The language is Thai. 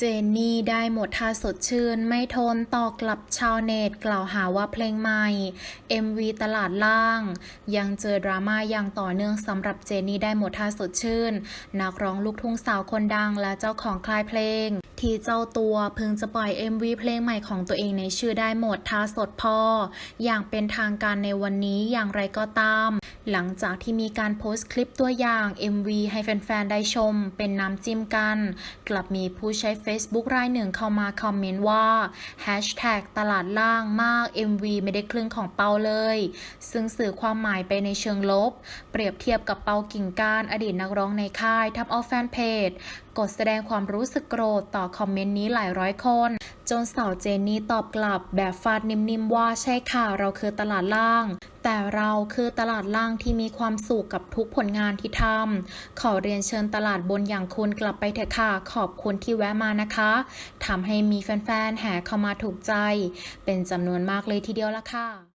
เจนนี่ได้หมดท่าสดชื่นไม่ทนต่อกลับชาวเน็ต กล่าวหาว่าเพลงใหม่ MV ตลาดล่าง ยังเจอดราม่าอย่างต่อเนื่องสำหรับเจนนี่ได้หมดท่าสดชื่น นักร้องลูกทุ่งสาวคนดังและเจ้าของคลายเพลง ที่เจ้าตัวเพิ่งจะปล่อย MV เพลงใหม่ของตัวเองในชื่อได้หมดท่าสดพ่อ อย่างเป็นทางการในวันนี้อย่างไรก็ตาม หลังจากที่มีการโพสต์คลิปตัวอย่าง MV ให้แฟนๆ ได้ชม เป็นน้ำจิ้มกัน กลับมีผู้ใช้ Facebook รายหนึ่งเข้ามาคอมเมนต์ว่า Hashtag ตลาดล่างมาก MV ไม่ได้ครึ่งของเปาเลย ซึ่งสื่อความหมายไปในเชิงลบ เปรียบเทียบกับเปากิ่งการอดีตนักร้องในค่ายทำเอาแฟนเพจ กดแสดงความรู้สึกโกรธต่อคอมเมนต์นี้หลายร้อยคน จนสาวเจนนี่ตอบกลับแบบฟาดนิ่มๆว่าใช่ค่ะเราคือตลาดล่าง แต่เราคือตลาดล่างที่มีความสุขกับทุกผลงานที่ทำขอเรียนเชิญตลาดบนอย่างคุณกลับไปเถอะค่ะขอบคุณที่แวะมานะคะทำให้มีแฟนๆแห่เข้ามาถูกใจ เป็นจำนวนมากเลยทีเดียวละค่ะ